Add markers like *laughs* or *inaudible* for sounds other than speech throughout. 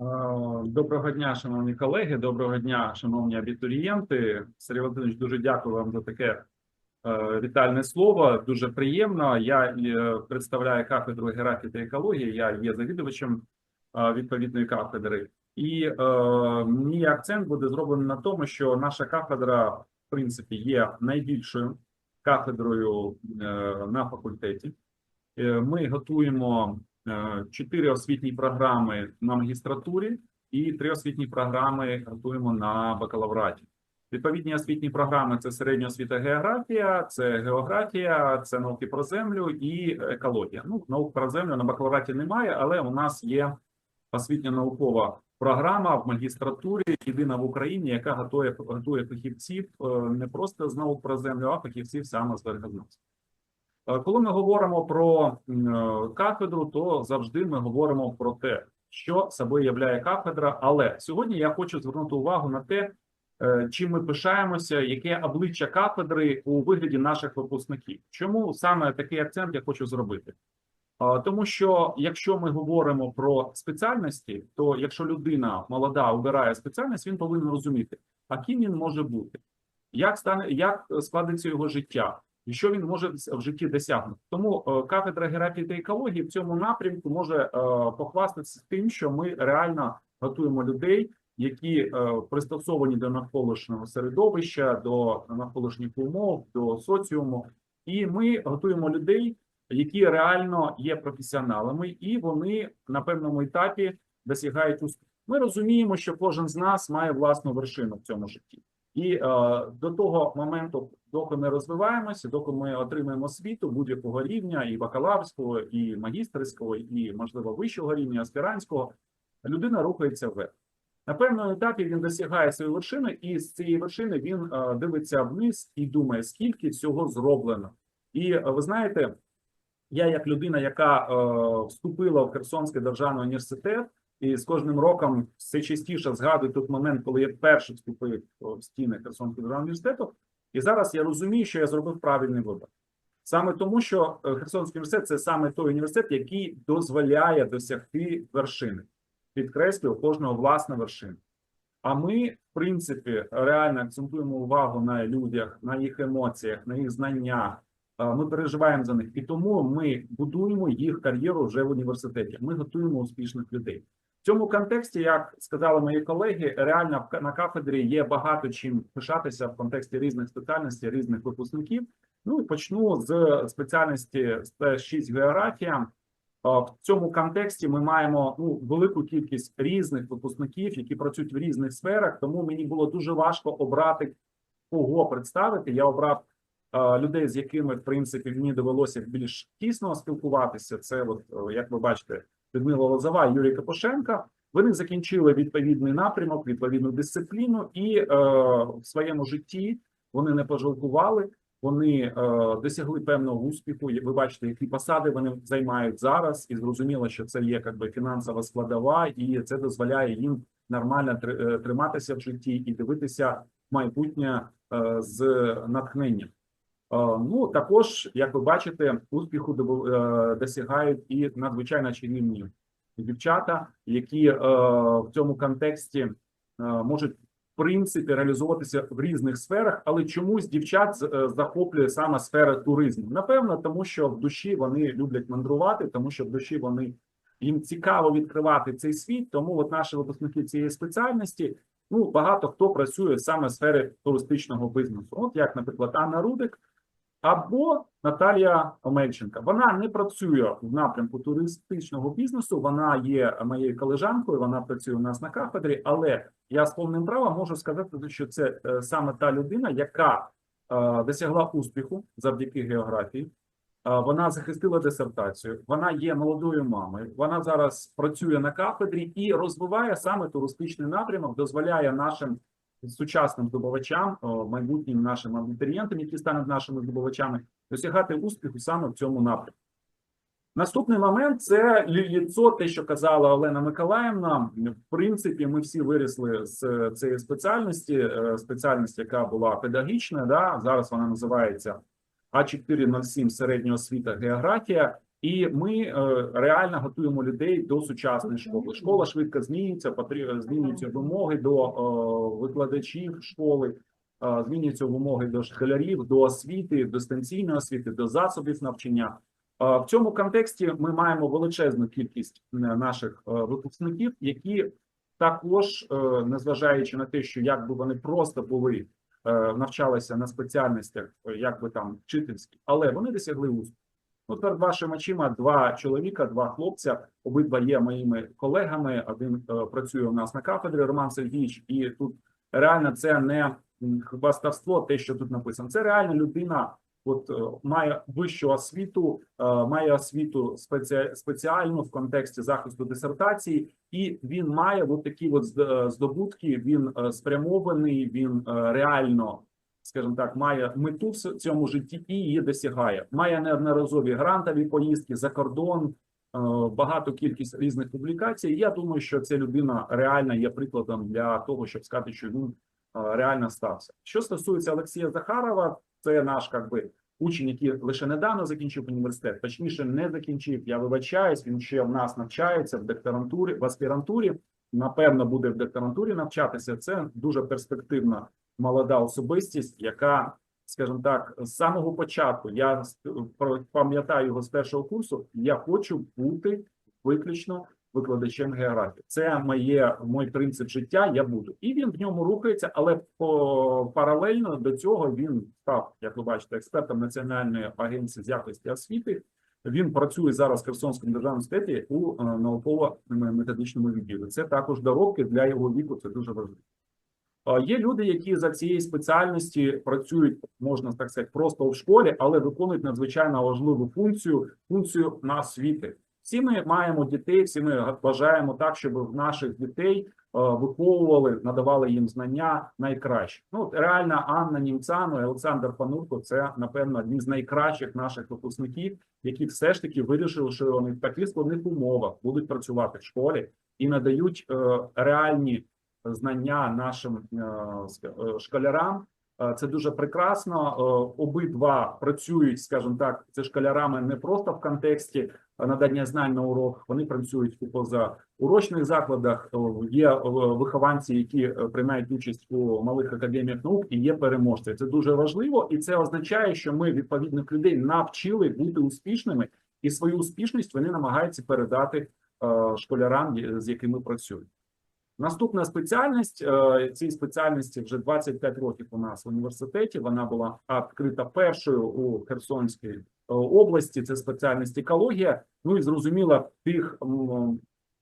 Е, Доброго дня, шановні колеги. Доброго дня, шановні абітурієнти. Сергій Володимирович, дуже дякую вам за таке е, вітальне слово. Дуже приємно. Я е, представляю кафедру географії та екології. Я є завідувачем відповідної кафедри. І мій акцент буде зроблений на тому, що наша кафедра, в принципі, є найбільшою кафедрою на факультеті. Ми готуємо чотири освітні програми на магістратурі і три освітні програми готуємо на бакалавраті. Відповідні освітні програми це середня освіта географія, це географія, це науки про землю і екологія. Ну, наук про землю на бакалавраті немає, але у нас є освітня наукова програма в магістратурі, єдина в Україні, яка готує, готує фахівців е, не просто з наук про землю, а фахівців саме з берегознавства. Е, Коли ми говоримо про е, кафедру, то завжди ми говоримо про те, що собою являє кафедра. Але сьогодні я хочу звернути увагу на те, е, чим ми пишаємося, яке обличчя кафедри у вигляді наших випускників. Чому саме такий акцент я хочу зробити? Тому що якщо ми говоримо про спеціальності, то якщо людина молода обирає спеціальність, він повинен розуміти, а ким він може бути, як стане, як складеться його життя, і що він може в житті досягнути. Тому е, кафедра географії та екології в цьому напрямку може е, похвастатися тим, що ми реально готуємо людей, які е, пристосовані до навколишнього середовища, до навколишніх умов, до соціуму, і ми готуємо людей які реально є професіоналами, і вони на певному етапі досягають успіху. Ми розуміємо, що кожен з нас має власну вершину в цьому житті, і е, до того моменту, доки ми розвиваємося, доки ми отримаємо освіту будь-якого рівня, і бакалаврського, і магістерського, і можливо вищого рівня, аспірантського, людина рухається вверх. На певному етапі він досягає своєї вершини, і з цієї вершини він е, дивиться вниз і думає, скільки всього зроблено. І е, ви знаєте, я, як людина, яка е, вступила в Херсонський державний університет, і з кожним роком все частіше згадую тут момент, коли я вперше вступив в стіни Херсонського державного університету, і зараз я розумію, що я зробив правильний вибір. Саме тому, що е, Херсонський університет це саме той університет, який дозволяє досягти вершини, підкреслюю кожного власна вершина. А ми, в принципі, реально акцентуємо увагу на людях, на їх емоціях, на їх знаннях. Е, Ми переживаємо за них, і тому ми будуємо їх кар'єру вже в університеті. Ми готуємо успішних людей. Цьому контексті, як сказали мої колеги, реально на кафедрі є багато чим пишатися в контексті різних спеціальностей, різних випускників. Ну почну з спеціальності Т6 географія. Е, В цьому контексті ми маємо ну велику кількість різних випускників, які працюють в різних сферах. Тому мені було дуже важко обрати кого представити. Я обрав е, людей, з якими в принципі мені довелося більш тісно спілкуватися. Це, от як ви бачите, Людмила Лозова, Юрій Капошенка. Вони закінчили відповідний напрямок, відповідну дисципліну, і е, в своєму житті вони не пожалкували. Вони е, досягли певного успіху. Ви бачите, які посади вони займають зараз, і зрозуміло, що це є якби фінансова складова, і це дозволяє їм нормально е, триматися в житті і дивитися в майбутнє е, з натхненням. Е, Ну також, як ви бачите, успіху е, досягають і надзвичайно чарівні дівчата, які е, в цьому контексті можуть в принципі реалізовуватися в різних сферах, але чомусь дівчат захоплює саме сфера туризму. Напевно, тому що в душі вони люблять мандрувати, тому що в душі вони їм цікаво відкривати цей світ. Тому от наші випускники цієї спеціальності. Ну, багато хто працює саме в сфері туристичного бізнесу. От як, наприклад, Анна Рудик або Наталія Омельченка. Вона не працює в напрямку туристичного бізнесу. Вона є моєю колежанкою. Вона працює у нас на кафедрі, але я з повним правом можу сказати, що це е, саме та людина, яка е, досягла успіху завдяки географії. Е, Вона захистила дисертацію. Вона є молодою мамою. Вона зараз працює на кафедрі і розвиває саме туристичний напрямок, дозволяє нашим сучасним здобувачам, майбутнім нашим абітурієнтам, які стануть нашими здобувачами, досягати успіху саме в цьому напрямку. Наступний момент це ліцо, те, що казала Олена Миколаївна. В принципі, ми всі виросли з цієї спеціальності, е, спеціальність, яка була педагогічна. Да? Зараз вона називається А407 середня освіта географія. І ми е, реально готуємо людей до сучасної школи. Школа швидко змінюється, потрібно змінюються вимоги до е, викладачів школи, е, змінюються вимоги до школярів, до освіти, дистанційної освіти, до засобів навчання. Е, В цьому контексті ми маємо величезну кількість е, наших е, випускників, які також, е, незважаючи на те, що якби вони просто були е, навчалися на спеціальностях, е, як би там вчительські, але вони досягли успіху. Ну, перед вашими очима два чоловіка, два хлопця. Обидва є моїми колегами. Один е, працює у нас на кафедрі Роман Сергійович, і тут реально це не хвастовство, те, що тут написано. Це реально людина. От е, має вищу освіту, е, має освіту спеці... спеціальну в контексті захисту дисертації, і він має от такі от здобутки. Він спрямований, він реально скажімо так, має мету в цьому житті і її досягає. Має неодноразові грантові поїздки за кордон, е, багато кількість різних публікацій. Я думаю, що ця людина реально є прикладом для того, щоб сказати, що він е, реально стався. Що стосується Олексія Захарова, це наш як би учень, який лише недавно закінчив університет, точніше не закінчив. Я вибачаюсь. Він ще в нас навчається в докторантурі, в аспірантурі. Напевно, буде в докторантурі навчатися. Це дуже перспективна молода особистість, яка, скажімо так, з самого початку я пам'ятаю його з першого курсу. Я хочу бути виключно викладачем географії. Це моє мой принцип життя. Я буду, і він в ньому рухається, але по паралельно до цього він став, як ви бачите, експертом національної агенції з якості освіти. Він працює зараз в Херсонському державному університеті у е, науково-методичному відділі. Це також доробки для його віку. Це дуже важливо. А Є люди, які за цієї спеціальності працюють, можна так сказати, просто в школі, але виконують надзвичайно важливу функцію функцію на освіти. Всі ми маємо дітей, всі ми бажаємо так, щоб в наших дітей е, виховували, надавали їм знання найкраще. Ну от реально Анна Німцану і Олександр Панурко це напевно одні з найкращих наших випускників, які все ж таки вирішили, що вони в таких складних умовах будуть працювати в школі і надають е, реальні знання нашим е, е, школярам. Е, Це дуже прекрасно. Обидва працюють, скажімо так, це школярами не просто в контексті надання знань на урок. Вони працюють у позаурочних закладах. Є вихованці, які приймають участь у малих академіях наук, і є переможці. Це дуже важливо, і це означає, що ми відповідних людей навчили бути успішними, і свою успішність вони намагаються передати школярам, з якими працюють. Наступна спеціальність е, цій спеціальності вже 25 років у нас в університеті. Вона була відкрита першою у Херсонській е, області. Це спеціальність екологія. Ну і зрозуміло, в тих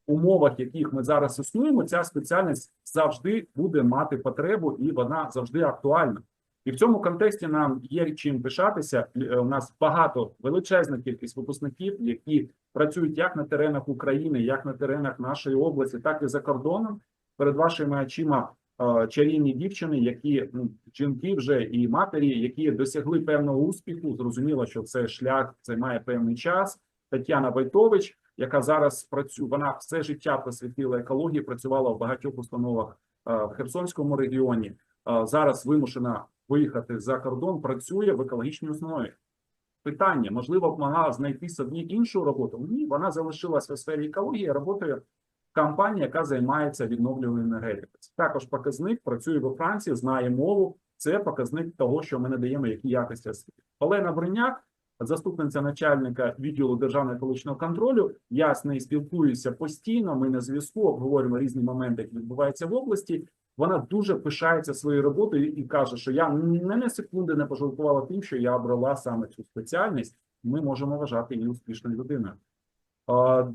умовах, в яких ми зараз існуємо, ця спеціальність завжди буде мати потребу, і вона завжди актуальна. І в цьому контексті нам є чим пишатися. Е, У нас багато величезна кількість випускників, які працюють як на теренах України, як на теренах нашої області, так і за кордоном. Перед вашими очима е, чарівні дівчини, які ну, жінки вже і матері, які досягли певного успіху. Зрозуміло, що це шлях займає певний час. Тетяна Войтович, яка зараз працює, вона все життя присвятила екології, працювала в багатьох установах е, в Херсонському регіоні. Зараз вимушена виїхати за кордон, працює в екологічній установі питання. Можливо, б могла знайти собі іншу роботу. Ні, вона залишилася в сфері екології, працює в яка займається відновлюваною енергетикою. Також показник, працює во Франції, знає мову. Це показник того, що ми надаємо які якості освіти. Олена Бриняк, заступниця начальника відділу державного екологічного контролю. Я з нею спілкуюся постійно. Ми на зв'язку обговорюємо різні моменти, які відбуваються в області. Вона дуже пишається своєю роботою і каже, що я ні на секунди не пожалкувала тим, що я обрала саме цю спеціальність. Ми можемо вважати її успішною людиною.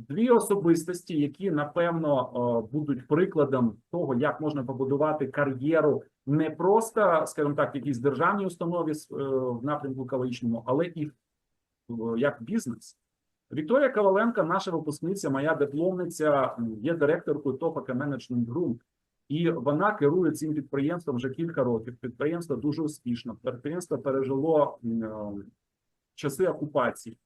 Дві особистості, які напевно будуть прикладом того, як можна побудувати кар'єру не просто, скажімо так, якійсь державній установі е, в напрямку екологічному, але і як бізнес. Вікторія Коваленко, наша випускниця, моя дипломниця, є директоркою Топака Management Group. І вона керує цим підприємством вже кілька років. Підприємство дуже успішно. Підприємство пережило е, часи окупації.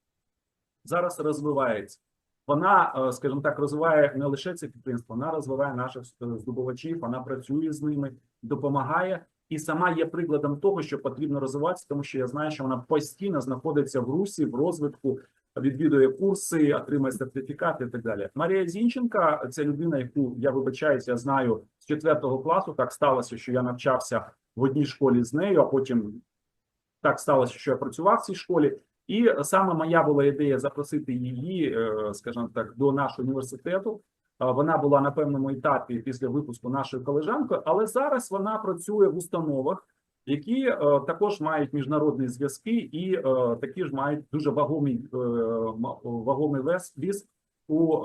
Зараз розвивається. Вона, е, скажімо так, розвиває не лише це підприємство, вона розвиває наших е, здобувачів, вона працює з ними, допомагає і сама є прикладом того, що потрібно розвиватися, тому що я знаю, що вона постійно знаходиться в русі, в розвитку відвідує курси, отримує сертифікати і так далі. Марія Зінченка це людина, яку я вибачаюся, я знаю з четвертого класу. Так сталося, що я навчався в одній школі з нею, а потім так сталося, що я працював в цій школі. І саме моя була ідея запросити її, е, скажімо так, до нашого університету. Вона була на певному етапі після випуску нашою колежанкою, але зараз вона працює в установах, які е, також мають міжнародні зв'язки і е, такі ж мають дуже вагомий, е, вагомий вес у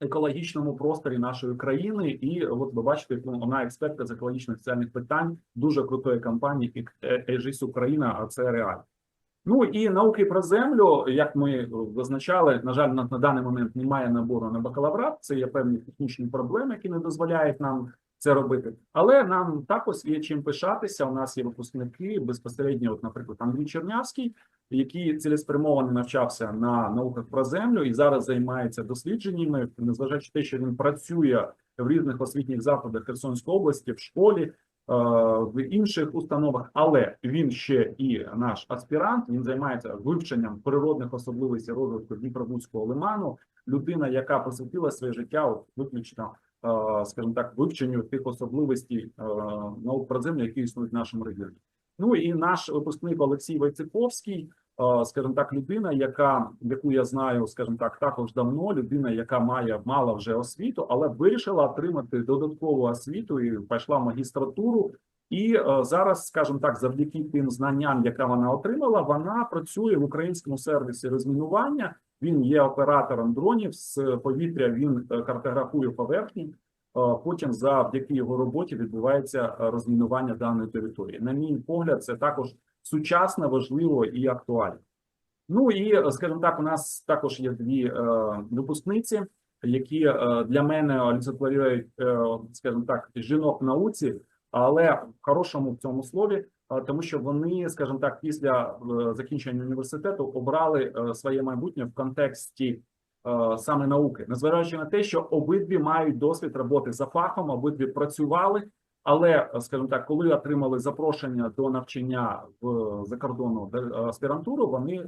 екологічному просторі нашої країни. І от ви бачите, вона експертка з екологічних соціальних питань дуже крутої компанії Ежіс Україна, а це реально. Ну і науки про землю, як ми визначали, на жаль, на, на даний момент немає набору на бакалаврат. Це є певні технічні проблеми, які не дозволяють нам це робити. Але нам також є чим пишатися. У нас є випускники безпосередньо, от, наприклад, Андрій Чернявський, який цілеспрямовано навчався на науках про землю і зараз займається дослідженнями, незважаючи на те, що він працює в різних освітніх закладах Херсонської області, в школі, е, в інших установах, але він ще і наш аспірант. Він займається вивченням природних особливостей розвитку Дніпробузького лиману. Людина, яка посвятила своє життя от, виключно, скажімо так, вивченню тих особливостей е, наук про землю, які існують в нашому регіоні. Ну і наш випускник Олексій Войцеховський, е, скажімо так, людина, яка яку я знаю, скажімо так, також давно. Людина, яка має мала вже освіту, але вирішила отримати додаткову освіту і пішла в магістратуру. І е, зараз, скажімо так, завдяки тим знанням, яка вона отримала, вона працює в українському сервісі розмінування. Він є оператором дронів з повітря. Він е, картографує поверхні. Е, Потім, завдяки його роботі, відбувається е, розмінування даної території. На мій погляд, це також сучасно, важливо і актуально. Ну і скажімо так, у нас також є дві е, випускниці, які е, для мене олицетворюють, е, скажімо так, жінок в науці, але в хорошому в цьому слові, тому що вони, скажімо так, після е, закінчення університету обрали е, своє майбутнє в контексті е, саме науки, незважаючи на те, що обидві мають досвід роботи за фахом, обидві працювали. Але, е, скажімо так, коли отримали запрошення до навчання в закордонну аспірантуру, вони е,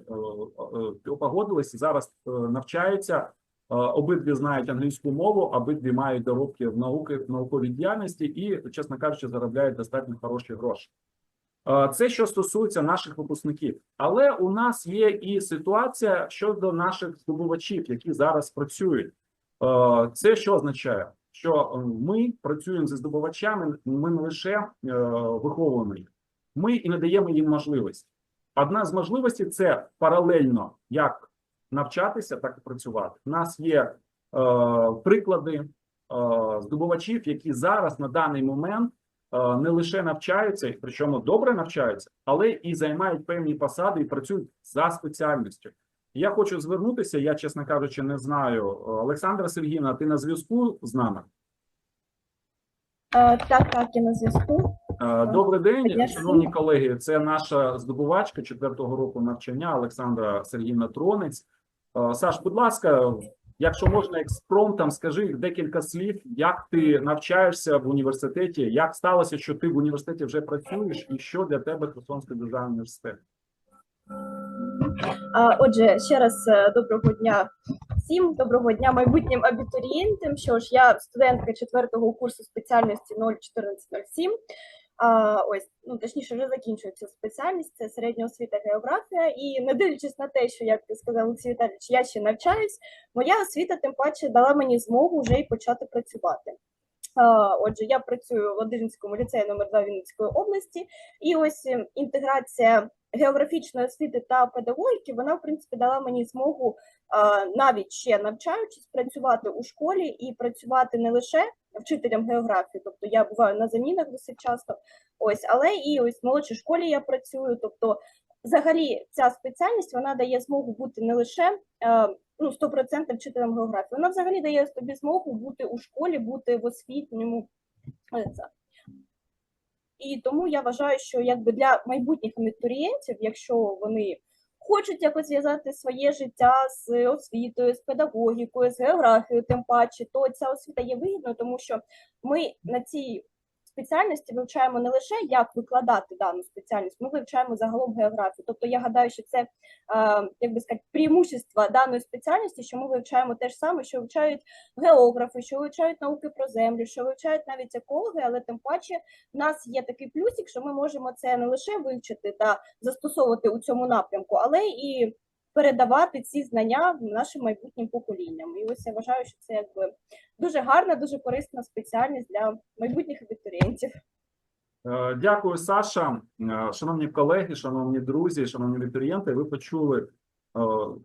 е, погодились і зараз е, навчаються. Е, Обидві знають англійську мову, обидві мають доробки в науки в науковій діяльності і, чесно кажучи, заробляють достатньо хороші гроші. Е, Це що стосується наших випускників, але у нас є і ситуація щодо наших здобувачів, які зараз працюють. Е, Це що означає? Що е, ми працюємо зі здобувачами, ми не лише виховуємо їх, ми і надаємо їм можливість. Одна з можливостей це паралельно як навчатися, так і працювати. У нас є приклади здобувачів, які зараз на даний момент не лише навчаються, причому добре навчаються, але і займають певні посади і працюють за спеціальністю. Я хочу звернутися. Я, чесно кажучи, не знаю. Олександра Сергіївна, ти на зв'язку з нами? Е, Так, так, я на зв'язку. Е, Добрий день, шановні колеги. Це наша здобувачка четвертого року навчання Олександра Сергіївна Тронець. Е, Саш, будь ласка, якщо можна експромтом, скажи декілька слів, як ти навчаєшся в університеті, як сталося, що ти в університеті вже працюєш, і що для тебе Херсонський державний університет? Отже, ще раз е, доброго дня всім, доброго дня майбутнім абітурієнтам. Що ж, я студентка четвертого курсу спеціальності 01407. Ось, ну точніше, вже закінчую цю спеціальність. Це середня освіта географія. І не дивлячись на те, що як ти сказав, Олексій Віталійович, я ще навчаюсь. Моя освіта тим паче дала мені змогу вже і почати працювати. Отже, я працюю в Ладижинському ліцеї номер 2 Вінницької області, і ось е, інтеграція географічної освіти та педагогіки, вона в принципі дала мені змогу навіть ще навчаючись працювати у школі і працювати не лише вчителем географії, тобто я буваю на замінах досить часто, ось, але і ось в молодшій школі я працюю. Тобто, взагалі, ця спеціальність вона дає змогу бути не лише е, ну 100% вчителем географії, вона взагалі дає тобі змогу бути у школі, бути в освітньому. е. І тому я вважаю, що якби для майбутніх абітурієнтів, якщо вони хочуть якось зв'язати своє життя з освітою, з педагогікою, з географією, тим паче, то ця освіта є вигідною, тому що ми на цій спеціальності вивчаємо не лише як викладати дану спеціальність, ми вивчаємо загалом географію. Тобто я гадаю, що це як би сказати, преимущество даної спеціальності, що ми вивчаємо те ж саме, що вивчають географи, що вивчають науки про землю, що вивчають навіть екологи, але тим паче в нас є такий плюсик, що ми можемо це не лише вивчити та застосовувати у цьому напрямку, але і передавати ці знання нашим майбутнім поколінням. І ось я вважаю, що це якби дуже гарна, дуже корисна спеціальність для майбутніх абітурієнтів. Е, Дякую, Саша. Е, Шановні колеги, шановні друзі, шановні абітурієнти, ви почули е,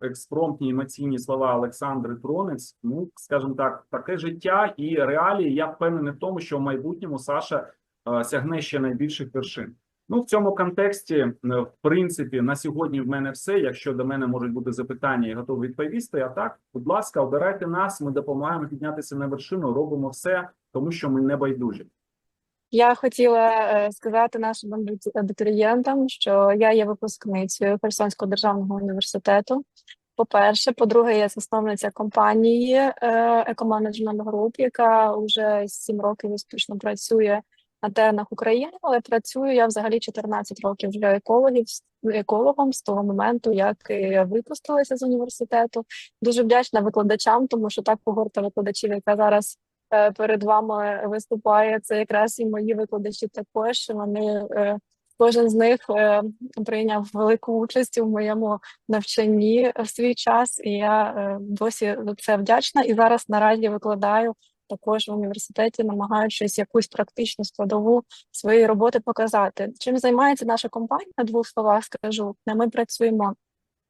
експромтні емоційні слова Олександри Тронець. Ну, скажімо так, таке життя і реалії. Я впевнений в тому, що в майбутньому Саша сягне ще найбільших вершин. Ну, в цьому контексті, е, в принципі, на сьогодні в мене все. Якщо до мене можуть бути запитання, я готовий відповісти. А так, будь ласка, обирайте нас. Ми допомагаємо піднятися на вершину. Робимо все, тому що ми не байдужі. Я хотіла е, сказати нашим абіту- абітурієнтам, що я є випускницею Херсонського державного університету. По-перше, по-друге, я засновниця компанії Екоменеджмент Груп, яка вже сім років успішно працює на теренах України, але працюю я взагалі 14 років вже екологів екологом з того моменту, як випустилася з університету. Дуже вдячна викладачам, тому що так когорта викладачів, яка зараз е, перед вами виступає. Це якраз і мої викладачі також. Вони е, кожен з них е, прийняв велику участь у моєму навчанні в свій час, і я досі за це вдячна. І зараз наразі викладаю також в університеті, намагаючись якусь практичну складову своєї роботи показати. Чим займається наша компанія? На двох словах скажу. Ми працюємо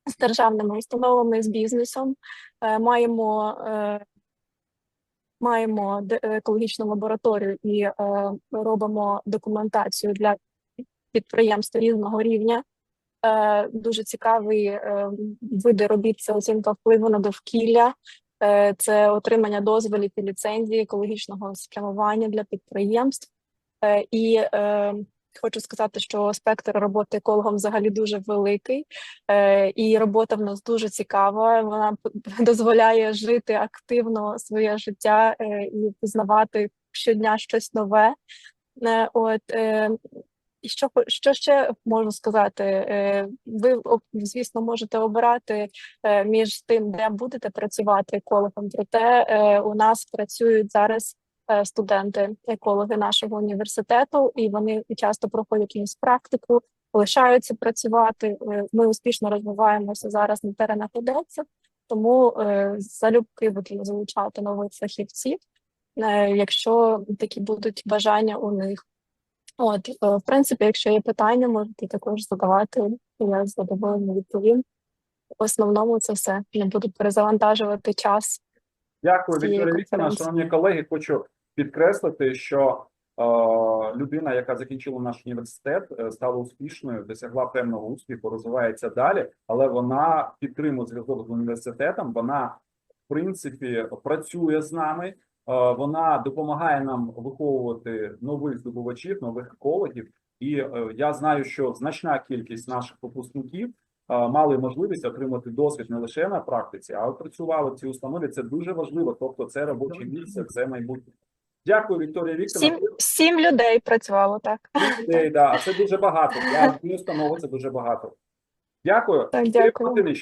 з державними установами з бізнесом, е, маємо е, маємо екологічну лабораторію і е, робимо документацію для підприємств різного рівня. Е, дуже цікавий е, види робіт це оцінка впливу на довкілля, е, це отримання дозволів і ліцензії екологічного спрямування для підприємств. Е, і е, хочу сказати, що спектр роботи екологом взагалі дуже великий, е, і робота в нас дуже цікава. Вона *laughs* дозволяє жити активно своє життя е, і пізнавати щодня щось нове. Е, От е, і що що ще можу сказати? Е, Ви звісно можете обирати е, між тим, де будете працювати екологом. Проте е, у нас працюють зараз е, студенти, екологи нашого університету, і вони часто проходять якусь практику, лишаються працювати. Ми успішно розвиваємося зараз на теренах Одеси, тому залюбки будемо залучати нових фахівців, якщо такі будуть бажання у них. От, е, в принципі, якщо є питання, можете також задавати. Я з задоволенням відповім. В основному це все. Не буду перезавантажувати час. Дякую, Вікторія Вікторівна. Шановні колеги, хочу підкреслити, що е, людина, яка закінчила наш університет, е, стала успішною, досягла певного успіху, розвивається далі, але вона підтримує зв'язок з університетом. Вона, в принципі, працює з нами. Е, Вона допомагає нам виховувати нових здобувачів, нових екологів. І е, я знаю, що значна кількість наших випускників е, мали можливість отримати досвід не лише на практиці, а й працювали в цій установі. Це дуже важливо. Тобто, це робоче місце, це майбутнє. Дякую, Вікторія Вікторівна. Сім, сім людей працювало так. Людей, да, це дуже багато. Однієї установи це дуже багато. Дякую. Так, дякую.